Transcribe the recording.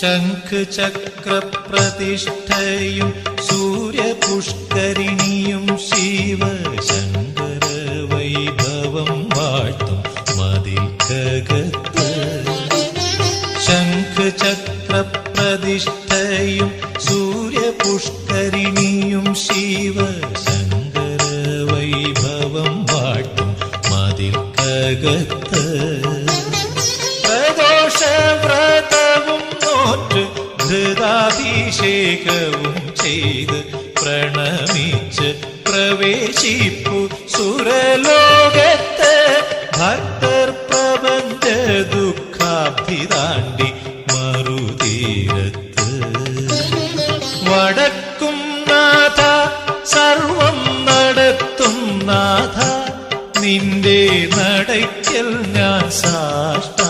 ശംഖചക്രപ്രതിഷ്ഠയും സൂര്യപുഷ്കരിണിയും ശിവശങ്കര വൈഭവം വാഴ്ത്തും മതിൽക്കകത്ത്. ശംഖചക്രപ്രതിഷ്ഠയും സൂര്യപുഷ്കരിണിയും ശിവശങ്കര വൈഭവം വാഴ്ത്തും മതിൽക്കകത്ത്. അമൃതാഭിഷേകവും ചെയ്ത് പ്രണമിച്ച് പ്രവേശിപ്പു. സുരലോകത്ത് ഭക്തർ പ്രപഞ്ച ദുഃഖാബ്ധി താണ്ടി മറുതീരത്ത്. വടക്കും നാഥ സർവം നടത്തും നാഥ. നിന്റെ നടയ്ക്കൽ ഞാൻ സാഷ്ട